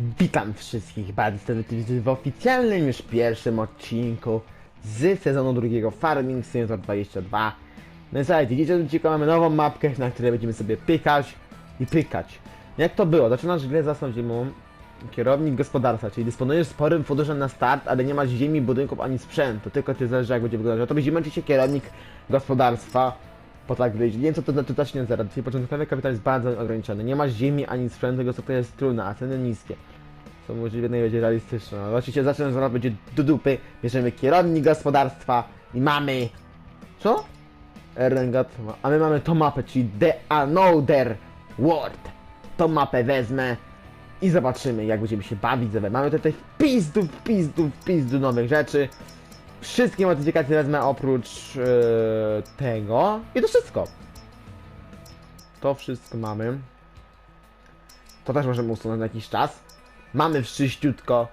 Witam wszystkich bardzo serdecznie w oficjalnym już pierwszym odcinku z sezonu drugiego Farming Simulator 22. No i słuchajcie, dzisiaj odcinku mamy nową mapkę, na której będziemy sobie pykać i pykać. Jak to było? Zaczynasz grę zasną zimą, kierownik gospodarstwa, czyli dysponujesz sporym funduszem na start, ale nie masz ziemi, budynków ani sprzętu, tylko ty zależy jak będzie wyglądać. To będzie się kierownik gospodarstwa, po tak wyjść. Nie wiem co to znaczy zacznie zaraz. Twój początkowy kapitał jest bardzo ograniczony. Nie masz ziemi ani sprzętu, tego co to jest trudne, a ceny niskie. Co możliwe najbardziej realistyczne. No, Oczywiście zaraz będzie do dupy. Bierzemy kierownik gospodarstwa i mamy... Co? Erlengat. A my mamy tą mapę, czyli The Another World. Tą mapę wezmę i zobaczymy jak będziemy się bawić. Mamy tutaj w pizdu, w pizdu, w pizdu nowych rzeczy. Wszystkie modyfikacje wezmę oprócz e, tego. I to wszystko. To wszystko mamy. To też możemy usunąć na jakiś czas. Mamy wszyściutko.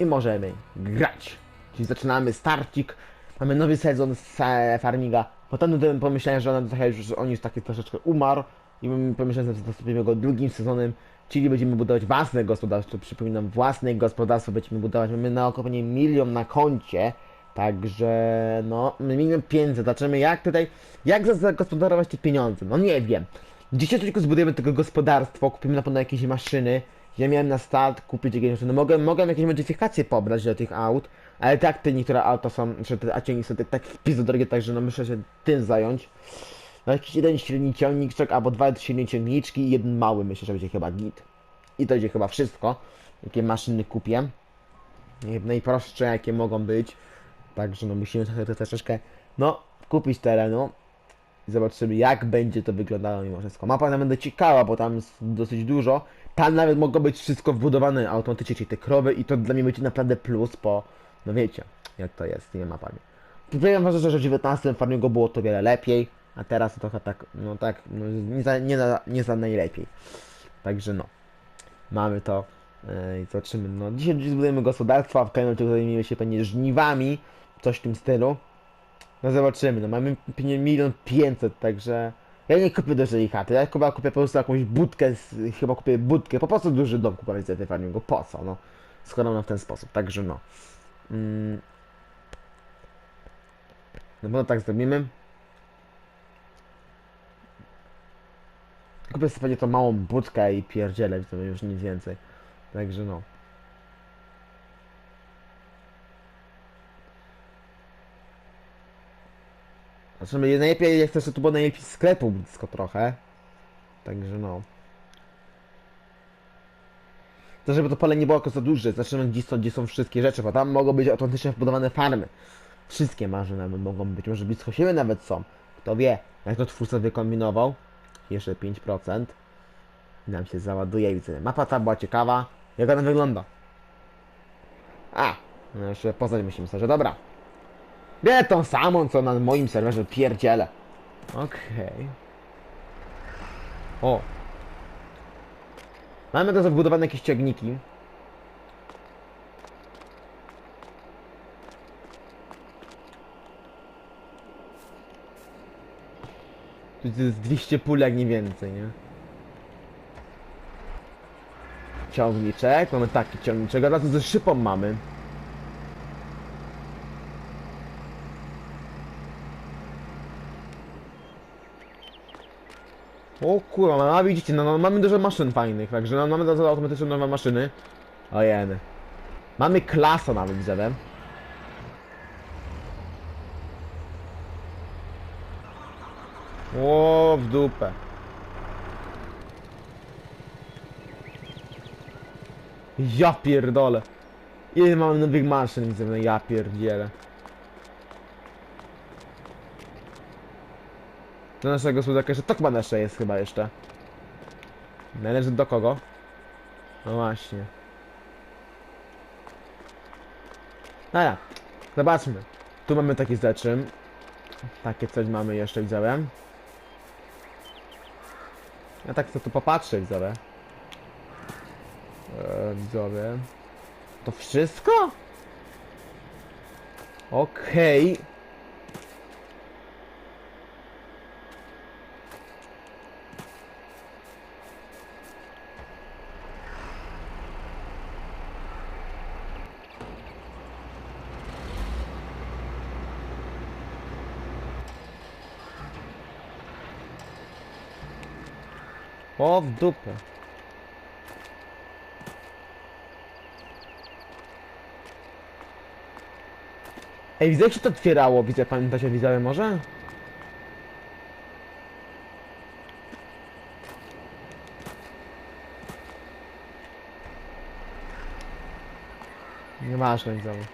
I możemy grać. Czyli zaczynamy starcik. Mamy nowy sezon z e, Farmiga. Potem pomyślałem, że on, trochę już, on taki troszeczkę umarł. I pomyślałem, że zastąpimy go drugim sezonem. Czyli będziemy budować własne gospodarstwo. Przypominam, własne gospodarstwo będziemy budować. Mamy na około milion na koncie. Także no, milion pięćset. Zobaczymy jak tutaj, jak za- zagospodarować te pieniądze. No nie wiem. Dzisiaj tylko zbudujemy tego gospodarstwo, kupimy na pewno jakieś maszyny. Ja miałem na start kupić jakieś maszyny. Mogę, mogę jakieś modyfikacje pobrać do tych aut, ale tak te niektóre auta są, że te ciągniki są tak- w pizdu drogie, także no muszę się tym zająć. No jakiś jeden średni ciągniczek, albo dwa średnie ciągniczki i jeden mały, myślę, że będzie chyba git. I to będzie chyba wszystko, jakie maszyny kupię. Najprostsze jakie mogą być. Także no musimy troszeczkę, no, kupić terenu. I zobaczymy jak będzie to wyglądało mimo wszystko. Mapa nam będzie ciekawa, bo tam jest dosyć dużo. Tam nawet mogło być wszystko wbudowane automatycznie, czyli te krowy i to dla mnie będzie naprawdę plus, bo no wiecie, jak to jest z tymi mapami. Powiem wam, że w 19 farmingu było to wiele lepiej, a teraz trochę tak, no tak, no, nie, za, nie, za, nie za najlepiej. Także no, mamy to yy, i zobaczymy. No, dzisiaj zbudujemy gospodarstwo, a w kolejnym zajmiemy się pewnie żniwami, coś w tym stylu. No zobaczymy, no mamy milion pięćset, także ja nie kupię dużej chaty, ja chyba kupię po prostu jakąś budkę, z, chyba kupię budkę, po prostu duży dom kupię z tej farmingu, po co, no, skoro no w ten sposób, także no. Mm. No bo tak zrobimy. Kupię sobie tą małą budkę i pierdzielę, to już nic więcej, także no. Znaczy, najlepiej, jak chcesz, to było najlepiej sklepu blisko trochę. Także no. To żeby to pole nie było jako za duże, zaczynamy gdzie są, gdzie są wszystkie rzeczy, bo tam mogą być autentycznie wbudowane farmy. Wszystkie marze nawet mogą być, może blisko siebie nawet są. Kto wie, jak to twórca wykombinował. Jeszcze 5%. I nam się załaduje i widzę. Mapa ta była ciekawa. Jak ona wygląda? A, no jeszcze poznać musimy sobie, że dobra. Bierę tą samą, co na moim serwerze pierdzielę. Okej. O. Mamy też wbudowane jakieś ciągniki. Tu jest 200 pól, jak nie więcej, nie? Ciągniczek, mamy taki ciągniczek, od razu ze szypą mamy. O kurwa, no, widzicie, no, no mamy dużo maszyn fajnych, także no, mamy za automatyczne nowe maszyny. O jeny. Mamy klasa nawet, widzę. O, w dupę. Ja pierdolę. Ile mamy nowych maszyn, widzę, no ja pierdzielę. Do naszego słodaka jeszcze Tokman jeszcze jest chyba jeszcze. Należy do kogo? No właśnie. Dobra, zobaczmy. Tu mamy takie rzeczy. Takie coś mamy jeszcze, widziałem. Ja tak chcę tu popatrzeć, widzowie. Eee, widzowie. To wszystko? Okej. O, w dupę. Ej, widzę jak się to otwierało, widzę, pamiętacie, widzowie może? Nieważne, widzowie.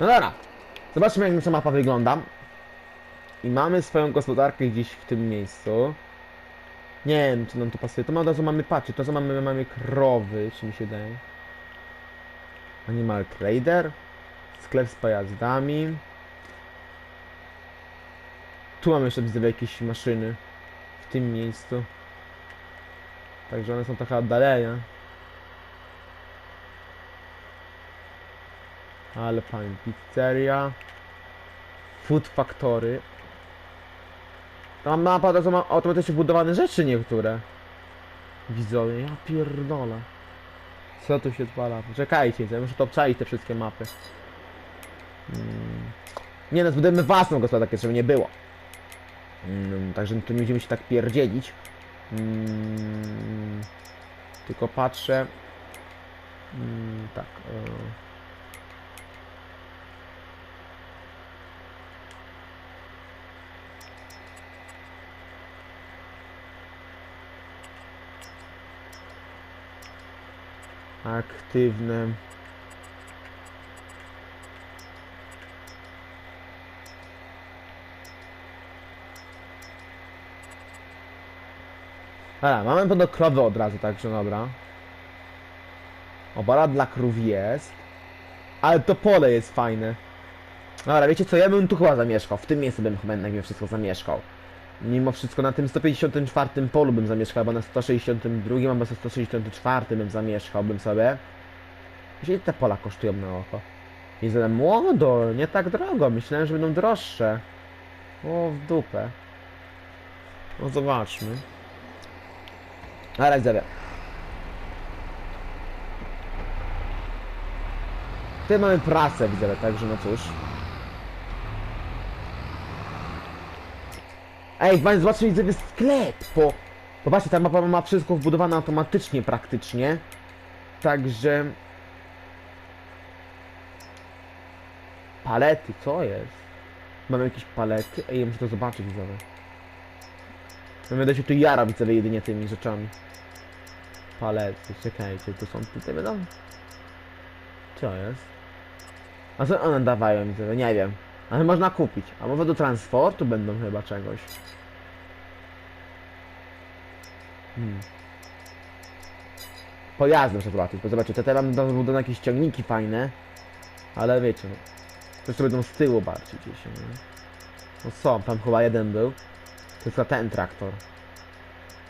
No dobra, zobaczmy jak nasza mapa wygląda. I mamy swoją gospodarkę gdzieś w tym miejscu. Nie wiem, czy nam to pasuje. To ma- od razu mamy patrzcie, to co mamy, mamy krowy, czy mi się daje. Animal Trader. Sklep z pojazdami. Tu mamy jeszcze widzę jakieś maszyny. W tym miejscu. Także one są trochę oddalenia. Ale fajnie. Pizzeria. Food Factory. Tam mapa to są ma automatycznie budowane rzeczy niektóre. Widzowie, ja pierdolę. Co tu się odpala? Czekajcie, ja muszę to obczaić te wszystkie mapy. Mm. Nie no, zbudujemy własną gospodarkę, żeby nie było. Mm, także tu nie będziemy się tak pierdzielić. Mm. Tylko patrzę. Mm, tak. E. Aktywne. Dobra, mamy do krowy od razu, także dobra. Obara dla krów jest. Ale to pole jest fajne. Dobra, wiecie co, ja bym tu chyba zamieszkał. W tym miejscu bym chyba jednak wszystko zamieszkał. Mimo wszystko na tym 154 polu bym zamieszkał, albo na 162, albo na 164 bym zamieszkał bym sobie. Ile te pola kosztują na oko? I młodo, nie tak drogo. Myślałem, że będą droższe. O, w dupę. No zobaczmy. Ale widzowie. Tutaj mamy prasę, widzowie, także no cóż. Ej, właśnie zobaczcie, widzowie, sklep, po... Popatrzcie, ta mapa ma wszystko wbudowane automatycznie praktycznie. Także... Palety, co jest? Mamy jakieś palety? Ej, ja muszę to zobaczyć, widzowie. No będę się tu jara, widzowie, jedynie tymi rzeczami. Palety, czekajcie, tu są, tutaj będą? Co jest? A co one dawają, widzowie? Nie wiem. Ale można kupić. A może do transportu będą chyba czegoś. Hmm. Pojazdy muszę zobaczyć, bo zobaczcie, te teraz będą zbudowane jakieś ciągniki fajne. Ale wiecie. To jeszcze będą z tyłu bardziej gdzieś, nie? No są, tam chyba jeden był. To jest ten traktor.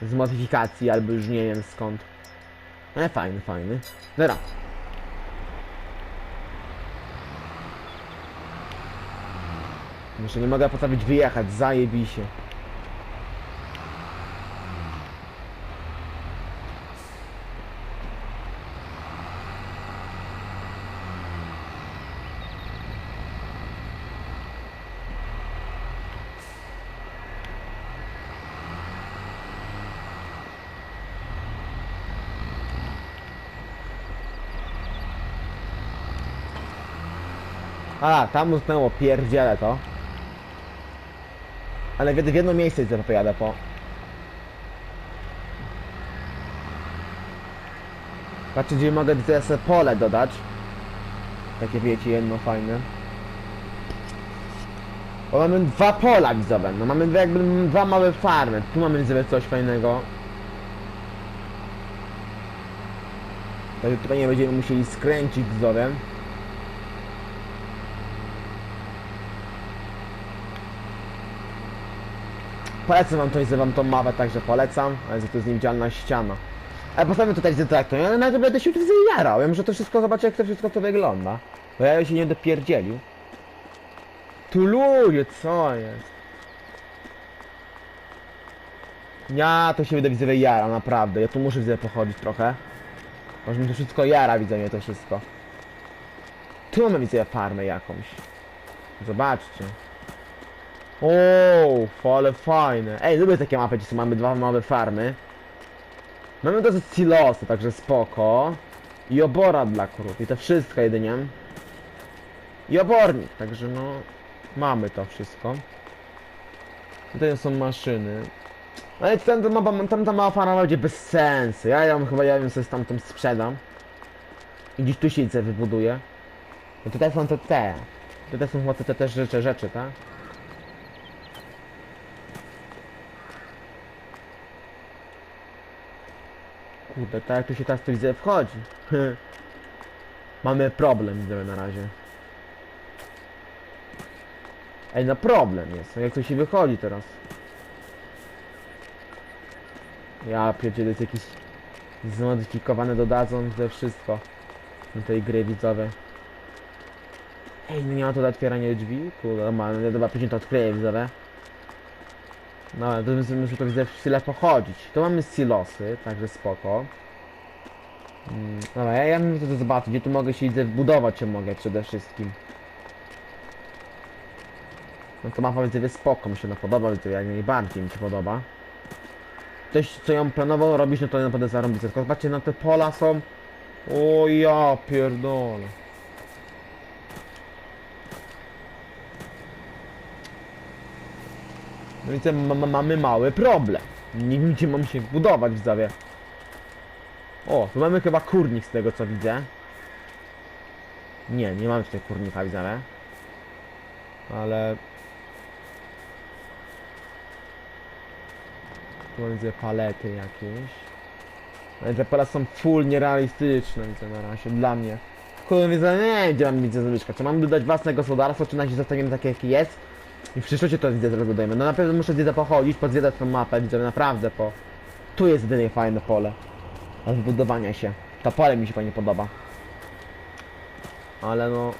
Z modyfikacji, albo już nie wiem skąd. Ale fajny, fajny. Dobra. Jeszcze nie mogę potrafić wyjechać, zajebi się. A, tam utknęło, pierdzielę to. Ale w jedno miejsce gdzie pojadę po. Patrzcie, gdzie mogę sobie pole dodać. Takie wiecie, jedno fajne. Bo mamy dwa pola widzowe, no mamy jakby dwa małe farmy. Tu mamy widzowie coś fajnego. Także tutaj nie będziemy musieli skręcić widzowie. Polecam wam to, że wam tą mapę także polecam, ale to jest niewidzialna ściana. Ale postawimy tutaj z traktor, ja nawet będę się jarał, ja muszę to wszystko zobaczyć jak to wszystko to wygląda. Bo ja się nie dopierdzielił. Tu ludzie, co jest? Ja to się będę widzę jara, naprawdę. Ja tu muszę widzę pochodzić trochę. Może mi to wszystko jara, widzę mnie to wszystko. Tu mamy widzę farmę jakąś. Zobaczcie. O, ale fajne. Ej, lubię takie mapy, gdzie mamy dwa małe farmy. Mamy z silosy, także spoko. I obora dla krów. I to wszystko jedynie. I obornik, także no... Mamy to wszystko. Tutaj są maszyny. Ale tam, tam, tam, tam ta mała farma będzie bez sensu. Ja ją chyba, ja ją sobie stamtąd sprzedam. I gdzieś tu siedzę wybuduję. No tutaj są te te. Tutaj są chyba te, te też rzeczy, rzeczy, tak? Kurde, tak jak tu się tu widzę wchodzi. Mamy problem, widzę na razie. Ej, no problem jest, jak to się wychodzi teraz. Ja pierdzielę, jest jakieś zmodyfikowane dodadzą ze wszystko do tej gry widzowej. Ej, no nie ma tu do otwierania drzwi? Kurde, normalnie, no dobra, później to odkryję widzowe. No, ale to muszę to widzę chwilę pochodzić. Tu mamy silosy, także spoko. Mm, Dobra, ja, ja bym to zobaczyć, gdzie tu mogę się widzę budować, czy mogę przede wszystkim. No to mapa widzę spoko, mi się ona podoba, widzę jak najbardziej mi się podoba. Ktoś co ją planował robić, no to naprawdę zarąbić. Tylko zobaczcie, no te pola są... O ja pierdolę. No i ma, ma, mamy mały problem. Nie gdzie mam się budować, widzowie. O, tu mamy chyba kurnik z tego, co widzę. Nie, nie mamy tutaj kurnika, widzowie. Ale... Tu widzę palety jakieś. Ale te pola są full nierealistyczne, widzę na razie, dla mnie. Kurde, widzę, nie, gdzie mam widzę zamieszkać. Czy mam dodać własne gospodarstwo, czy na razie zostaniemy takie, jakie jest? I w przyszłości to widzę, rozbudujemy. No na pewno muszę widzę pochodzić, podzwiedzać tą mapę, widzę naprawdę, po... Tu jest jedynie fajne pole. Od budowania się. To pole mi się fajnie podoba. Ale no...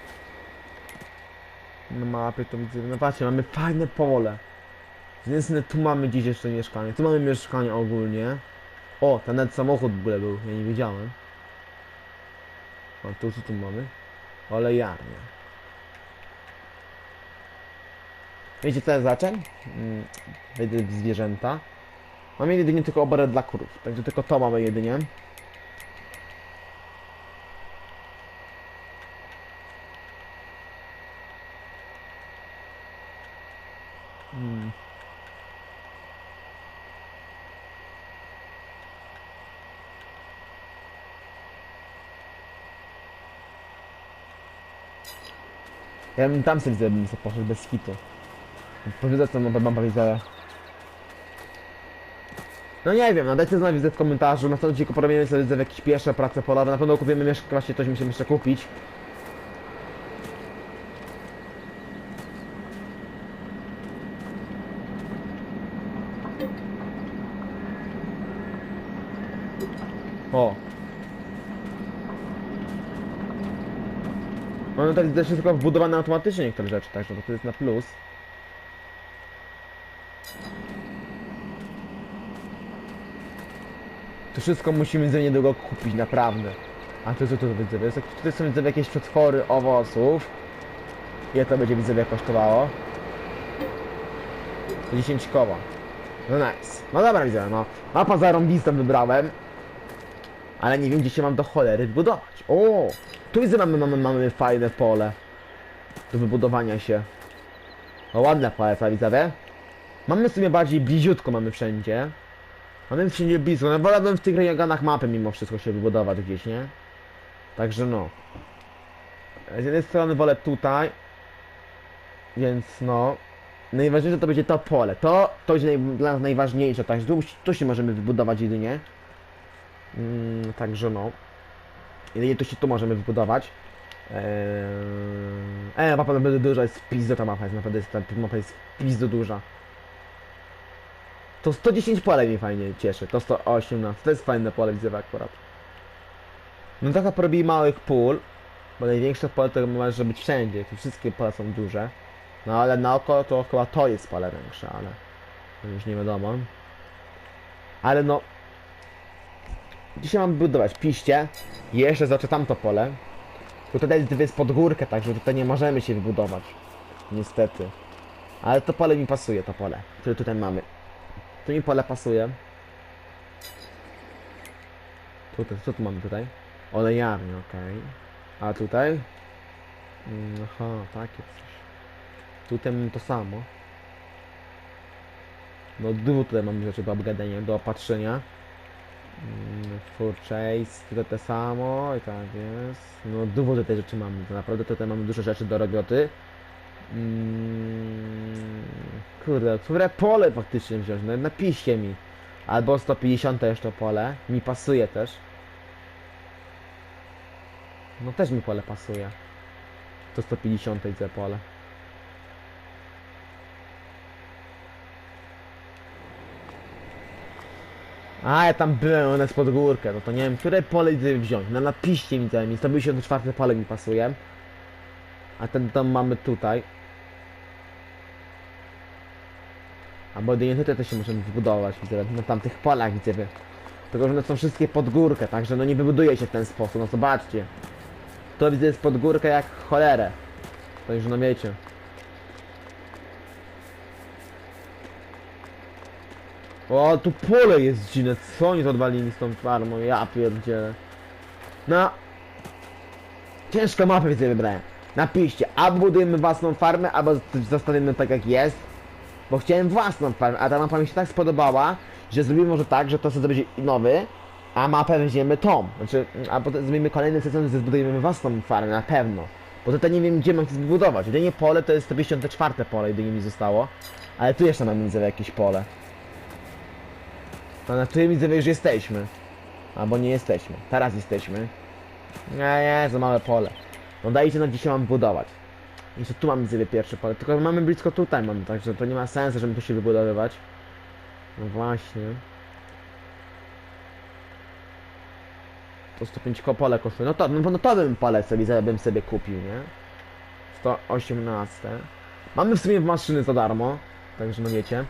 Na mapie to widzę, no patrzcie, mamy fajne pole. Z jednej strony tu mamy dziś jeszcze mieszkanie, tu mamy mieszkanie ogólnie. O, ten nawet samochód w ogóle był, ja nie wiedziałem. A tu co tu mamy? Olejarnia. Wiecie co ja zaczę? Mm, wejdę w zwierzęta. Mamy jedynie tylko oborę dla krów, także tylko to mamy jedynie. Hmm. Ja bym tam sobie sobie poszedł bez kitu. Powiedzę co mam widzę. No nie wiem, no dajcie znać w komentarzu, na dzisiaj porobimy sobie widzę jakieś pierwsze prace polowe, na pewno kupimy mieszkanie, właśnie coś musimy jeszcze kupić. O. Mamy tak też tylko wbudowane automatycznie niektóre rzeczy, także to jest na plus. To wszystko musimy za niedługo kupić, naprawdę. A to co tu widzę? Jest, tutaj są jakieś przetwory owoców. Ile to będzie widzę kosztowało? 10 koła. No nice. No dobra widzę, no. Mapa zarąbistą wybrałem. Ale nie wiem gdzie się mam do cholery wybudować. O! Tu widzę mamy, mamy, mamy fajne pole. Do wybudowania się. O ładne pole, co widzowie? Mamy w sumie bardziej bliziutko mamy wszędzie. Mamy wszędzie blisko. No wolałbym w tych rejonach mapy mimo wszystko się wybudować gdzieś, nie? Także no. Z jednej strony wolę tutaj. Więc no. Najważniejsze to będzie to pole. To, to będzie naj, dla nas najważniejsze. Także tu, tu się możemy wybudować jedynie. Mm, także no. Jedynie to się tu możemy wybudować. Eee, e, mapa naprawdę duża, jest pizdo ta mapa, jest naprawdę jest, ta mapa jest pizdo duża. To 110 pole mnie fajnie cieszy, to 118, to jest fajne pole widzę akurat. No trochę porobi małych pól, bo największe pole to może być wszędzie, tu wszystkie pola są duże. No ale naokoło to chyba to jest pole większe, ale już nie wiadomo. Ale no, Dzisiaj mam budować piście jeszcze zobaczę tamto pole. Tutaj jest pod górkę, także tutaj nie możemy się wybudować. Niestety. Ale to pole mi pasuje, to pole, które tutaj mamy. To mi pole pasuje. Tutaj, co tu mamy tutaj? Olejarnia, okej. A tutaj? Mm, Aha, takie coś. Tutaj mamy to samo. No dużo tutaj mamy rzeczy do obgadania, do opatrzenia. Mm, For chase, tutaj te samo i tak jest. No dużo tutaj rzeczy mamy, to naprawdę tutaj mamy dużo rzeczy do roboty. Mm, kurde, które pole faktycznie wziąć? No napiszcie mi. Albo 150 jeszcze pole, mi pasuje też. No też mi pole pasuje. To 150 te pole. A, ja tam byłem, one z pod górkę, no to nie wiem, które pole idę wziąć. No napiszcie mi to, mi 154 pole mi pasuje. A ten dom mamy tutaj. Albo jedynie tutaj też się możemy wybudować, widzę, na tamtych polach widzę. wy. Tylko, że one są wszystkie pod górkę, także no nie wybuduje się w ten sposób, no zobaczcie. To widzę jest pod górkę jak cholerę. Także no wiecie. O, tu pole jest dziwne, co oni to odwalili z tą farmą, ja pierdzielę. No. Ciężko mapę widzę wybrałem. Napiszcie, albo budujemy własną farmę, albo zostawimy tak jak jest. Bo chciałem własną farmę, a ta mapa mi się tak spodobała, że zrobimy może tak, że to sobie będzie nowy, a mapę weźmiemy tą. Znaczy, a potem zrobimy kolejny sezon, że zbudujemy własną farmę, na pewno. Bo tutaj nie wiem, gdzie mam zbudować. Jedynie pole to jest 154 pole, jedynie mi zostało. Ale tu jeszcze mam widzę jakieś pole. To na którym widzę, że już jesteśmy. Albo nie jesteśmy. Teraz jesteśmy. Nie, nie, za małe pole. No dajcie na dzisiaj mam budować. Jeszcze tu mamy sobie pierwsze pole, tylko mamy blisko tutaj mamy, także to nie ma sensu, żeby tu się wybudowywać. No właśnie. To 105 ko- pole kosztuje. No to, no, no to bym pole sobie, bym sobie kupił, nie? 118. Mamy w sumie maszyny za darmo, także no wiecie.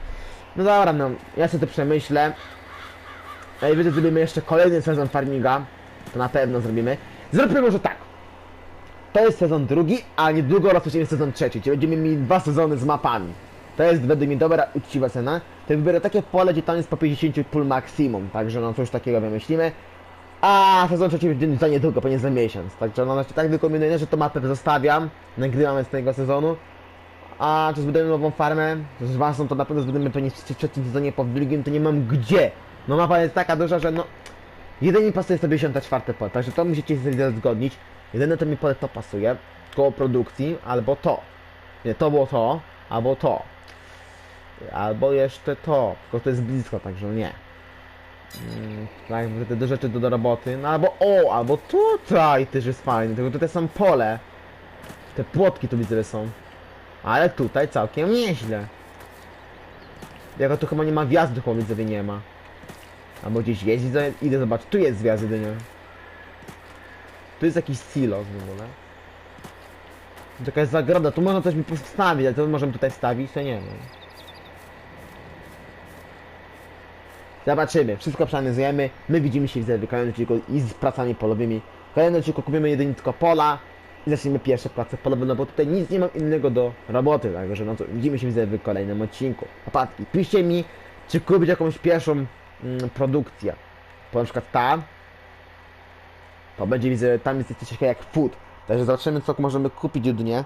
No dobra, no, ja sobie to przemyślę. Ej, wiecie, zrobimy jeszcze kolejny sezon farminga. To na pewno zrobimy. Zróbmy może tak. To jest sezon drugi, a niedługo rozpoczniemy sezon trzeci, czyli będziemy mieli dwa sezony z mapami. To jest według mnie dobra, uczciwa cena. To wybiorę takie pole, gdzie tam jest po 50 pól maksimum, także no coś takiego wymyślimy. A sezon trzeci będzie za niedługo, pewnie za miesiąc. Także no znaczy tak wykombinuję, że to mapę zostawiam, nagrywamy z tego sezonu. A czy zbudujemy nową farmę? Z własną to na pewno zbudujemy pewnie w trzecim sezonie, po drugim to nie mam gdzie. No mapa jest taka duża, że no... Jedynie pasuje 154 pole, także to musicie sobie zgodnić. Jedyne to mi to pasuje, koło produkcji, albo to. Nie, to było to, albo to. Albo jeszcze to, tylko to jest blisko, także nie. Mm, tak, te do rzeczy do, do roboty, no albo o, albo tutaj też jest fajny, tylko tutaj są pole. Te płotki tu widzę, że są. Ale tutaj całkiem nieźle. Jako tu chyba nie ma wjazdu, chyba widzowie nie ma. Albo gdzieś jest, widzę, idę zobaczyć, tu jest wjazd jedynie. Tu jest jakiś silos w ogóle. Tu jest zagroda, tu można coś mi postawić, ale to możemy tutaj wstawić, to nie wiem. Zobaczymy, wszystko przeanalizujemy, my widzimy się w kolejnym odcinku i z pracami polowymi. W kolejnym odcinku kupimy jedynie tylko pola i zaczniemy pierwsze prace polowe, no bo tutaj nic nie mam innego do roboty, także no widzimy się w kolejnym odcinku. Opatki, piszcie mi, czy kupić jakąś pierwszą mm, produkcję. Po na przykład ta, to będzie widzę, tam jest coś takiego jak food. Także zobaczymy co możemy kupić jedynie.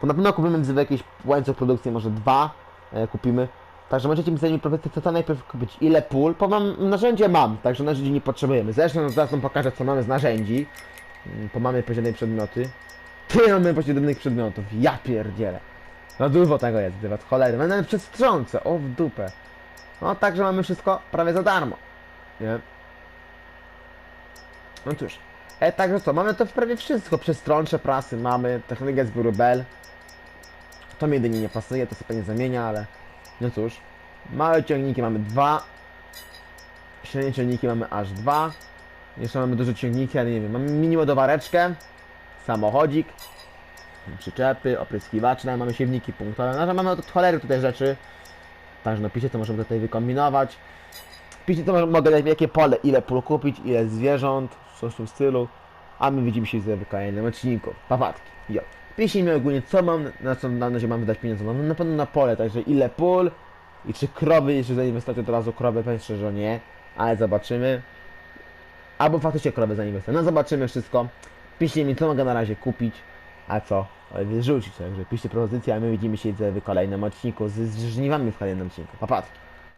To na pewno kupimy widzę jakiś łańcuch produkcji, może dwa e, kupimy. Także możecie mi zadać propozycję, co najpierw kupić, ile pól, bo mam, narzędzie mam, także narzędzi nie potrzebujemy. Zresztą zaraz wam pokażę, co mamy z narzędzi, Mm, bo mamy poziomne przedmioty. Ty mamy poziomnych przedmiotów, ja pierdzielę. No dużo tego jest, dywać cholery, będę przez wstrząsę, o w dupę. No także mamy wszystko prawie za darmo, nie? No cóż, e, także co, mamy to prawie wszystko, przestrącze prasy mamy, technologia z Bel. To mi jedynie nie pasuje, to sobie pewnie zamienia, ale no cóż. Małe ciągniki mamy dwa. Średnie ciągniki mamy aż dwa. Jeszcze mamy duże ciągniki, ale nie wiem. Mamy mini ładowareczkę, samochodzik, przyczepy, opryskiwacze, mamy siewniki punktowe. No, mamy od cholery tutaj rzeczy. Także no piszcie, to możemy tutaj wykombinować. Piszcie, to mogę jakie pole, ile pól kupić, ile zwierząt, coś w tym stylu. A my widzimy się w kolejnym odcinku. Papatki. Jo. Piszcie mi ogólnie, co mam, na co na razie mam wydać pieniądze. Mam na pewno na pole, także ile pól i czy krowy, jeśli zainwestować od razu krowy, powiem szczerze, że nie, ale zobaczymy. Albo faktycznie krowy zainwestuję. No zobaczymy wszystko. Piszcie mi, co mogę na razie kupić, a co wyrzucić. Także piszcie propozycje, a my widzimy się w kolejnym odcinku z żniwami w kolejnym odcinku. Papatki.